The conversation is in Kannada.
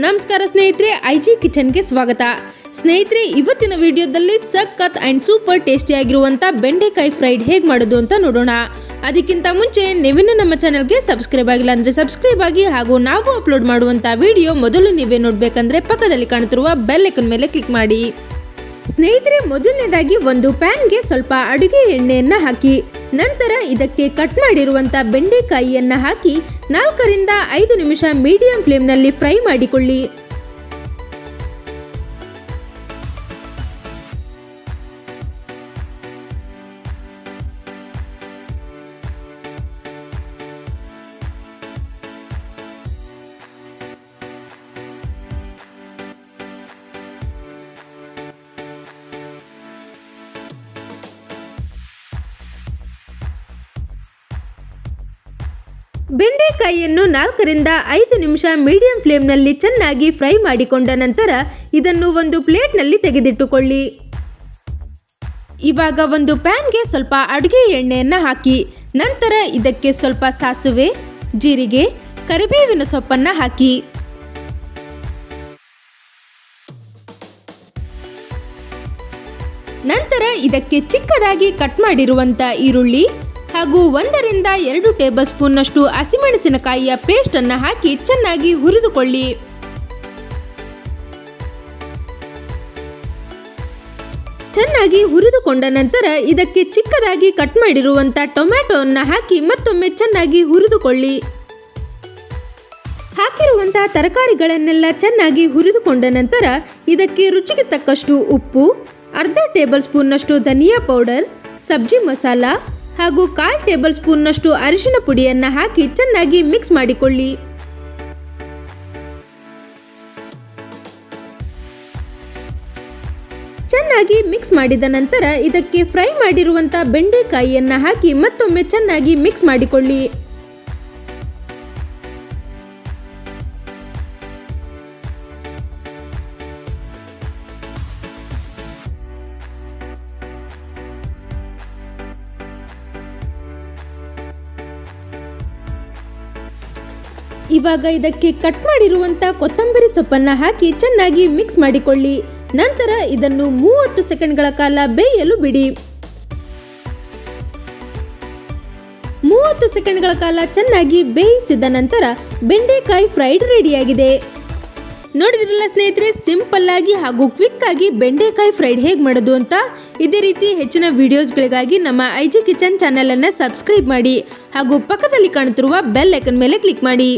ನಮಸ್ಕಾರ ಸ್ನೇಹಿತರೆ ಐ ಜಿ ಕಿಚನ್ಗೆ ಸ್ವಾಗತ. ಸ್ನೇಹಿತರೆ, ಇವತ್ತಿನ ವಿಡಿಯೋದಲ್ಲಿ ಸಖತ್ ಅಂಡ್ ಸೂಪರ್ ಟೇಸ್ಟಿ ಆಗಿರುವಂತ ಬೆಂಡೆಕಾಯಿ ಫ್ರೈಡ್ ಹೇಗೆ ಮಾಡೋದು ಅಂತ ನೋಡೋಣ. ಅದಕ್ಕಿಂತ ಮುಂಚೆ ನೀವಿನ್ನೂ ನಮ್ಮ ಚಾನಲ್ಗೆ ಸಬ್ಸ್ಕ್ರೈಬ್ ಆಗಿಲ್ಲ ಅಂದ್ರೆ ಸಬ್ಸ್ಕ್ರೈಬ್ ಆಗಿ ಹಾಗೂ ನಾವು ಅಪ್ಲೋಡ್ ಮಾಡುವಂತ ವಿಡಿಯೋ ಮೊದಲು ನೀವೇ ನೋಡಬೇಕಂದ್ರೆ ಪಕ್ಕದಲ್ಲಿ ಕಾಣುತ್ತಿರುವ ಬೆಲ್ ಐಕನ್ ಮೇಲೆ ಕ್ಲಿಕ್ ಮಾಡಿ. ಸ್ನೇಹಿತರೆ, ಮೊದಲನೇದಾಗಿ ಒಂದು ಪ್ಯಾನ್ಗೆ ಸ್ವಲ್ಪ ಅಡುಗೆ ಎಣ್ಣೆಯನ್ನು ಹಾಕಿ. ನಂತರ ಇದಕ್ಕೆ ಕಟ್ ಮಾಡಿರುವಂಥ ಬೆಂಡೆಕಾಯಿಯನ್ನ ಹಾಕಿ ನಾಲ್ಕರಿಂದ ಐದು ನಿಮಿಷ ಮೀಡಿಯಂ ಫ್ಲೇಮ್ನಲ್ಲಿ ಫ್ರೈ ಮಾಡಿಕೊಳ್ಳಿ. ಬೆಂಡೆಕಾಯಿಯನ್ನು ನಾಲ್ಕರಿಂದ ಐದು ನಿಮಿಷ ಮೀಡಿಯಂ ಫ್ಲೇಮ್ನಲ್ಲಿ ಚೆನ್ನಾಗಿ ಫ್ರೈ ಮಾಡಿಕೊಂಡ ನಂತರ ಇದನ್ನು ಒಂದು ಪ್ಲೇಟ್ನಲ್ಲಿ ತೆಗೆದಿಟ್ಟುಕೊಳ್ಳಿ. ಇವಾಗ ಒಂದು ಪ್ಯಾನ್ಗೆ ಸ್ವಲ್ಪ ಅಡುಗೆ ಎಣ್ಣೆಯನ್ನು ಹಾಕಿ, ನಂತರ ಇದಕ್ಕೆ ಸ್ವಲ್ಪ ಸಾಸುವೆ, ಜೀರಿಗೆ, ಕರಿಬೇವಿನ ಸೊಪ್ಪನ್ನು ಹಾಕಿ. ನಂತರ ಇದಕ್ಕೆ ಚಿಕ್ಕದಾಗಿ ಕಟ್ ಮಾಡಿರುವಂಥ ಈರುಳ್ಳಿ ಹಾಗೂ ಒಂದರಿಂದ ಎರಡು ಟೇಬಲ್ ಸ್ಪೂನ್ನಷ್ಟು ಹಸಿಮೆಣಸಿನಕಾಯಿಯ ಪೇಸ್ಟ್ ಅನ್ನು ಹಾಕಿ ಚೆನ್ನಾಗಿ ಹುರಿದುಕೊಳ್ಳಿ. ಚೆನ್ನಾಗಿ ಹುರಿದುಕೊಂಡ ನಂತರ ಇದಕ್ಕೆ ಚಿಕ್ಕದಾಗಿ ಕಟ್ ಮಾಡಿರುವಂತ ಟೊಮ್ಯಾಟೋವನ್ನು ಹಾಕಿ ಮತ್ತೊಮ್ಮೆ ಚೆನ್ನಾಗಿ ಹುರಿದುಕೊಳ್ಳಿ. ಹಾಕಿರುವಂತಹ ತರಕಾರಿಗಳನ್ನೆಲ್ಲ ಚೆನ್ನಾಗಿ ಹುರಿದುಕೊಂಡ ನಂತರ ಇದಕ್ಕೆ ರುಚಿಗೆ ತಕ್ಕಷ್ಟು ಉಪ್ಪು, ಅರ್ಧ ಟೇಬಲ್ ಸ್ಪೂನ್ನಷ್ಟು ಧನಿಯಾ ಪೌಡರ್, ಸಬ್ಜಿ ಮಸಾಲ ಹಾಗೂ ಕಾಲ್ ಟೇಬಲ್ ಸ್ಪೂನ್ನಷ್ಟು ಅರಿಶಿನ ಪುಡಿಯನ್ನು ಹಾಕಿ ಚೆನ್ನಾಗಿ ಮಿಕ್ಸ್ ಮಾಡಿಕೊಳ್ಳಿ. ಚೆನ್ನಾಗಿ ಮಿಕ್ಸ್ ಮಾಡಿದ ನಂತರ ಇದಕ್ಕೆ ಫ್ರೈ ಮಾಡಿರುವಂತ ಬೆಂಡೆಕಾಯಿಯನ್ನು ಹಾಕಿ ಮತ್ತೊಮ್ಮೆ ಚೆನ್ನಾಗಿ ಮಿಕ್ಸ್ ಮಾಡಿಕೊಳ್ಳಿ. ಇವಾಗ ಇದಕ್ಕೆ ಕಟ್ ಮಾಡಿರುವಂಥ ಕೊತ್ತಂಬರಿ ಸೊಪ್ಪನ್ನ ಹಾಕಿ ಚೆನ್ನಾಗಿ ಮಿಕ್ಸ್ ಮಾಡಿಕೊಳ್ಳಿ. ನಂತರ ಇದನ್ನು ಮೂವತ್ತು ಸೆಕೆಂಡ್ಗಳ ಕಾಲ ಬೇಯಲು ಬಿಡಿ. ಮೂವತ್ತು ಸೆಕೆಂಡ್ಗಳ ಕಾಲ ಚೆನ್ನಾಗಿ ಬೇಯಿಸಿದ ನಂತರ ಬೆಂಡೆಕಾಯಿ ಫ್ರೈಡ್ ರೆಡಿಯಾಗಿದೆ ನೋಡಿದ್ರಲ್ಲ ಸ್ನೇಹಿತರೆ ಸಿಂಪಲ್ ಆಗಿ ಹಾಗೂ ಕ್ವಿಕ್ ಆಗಿ ಬೆಂಡೆಕಾಯಿ ಫ್ರೈಡ್ ಹೇಗೆ ಮಾಡೋದು ಅಂತ? ಇದೇ ರೀತಿ ಹೆಚ್ಚಿನ ವಿಡಿಯೋಸ್ಗಳಿಗಾಗಿ ನಮ್ಮ ಐಜಿ ಕಿಚನ್ ಚಾನೆಲ್ ಅನ್ನ ಸಬ್ಸ್ಕ್ರೈಬ್ ಮಾಡಿ ಹಾಗೂ ಪಕ್ಕದಲ್ಲಿ ಕಾಣುತ್ತಿರುವ ಬೆಲ್ ಐಕನ್ ಮೇಲೆ ಕ್ಲಿಕ್ ಮಾಡಿ.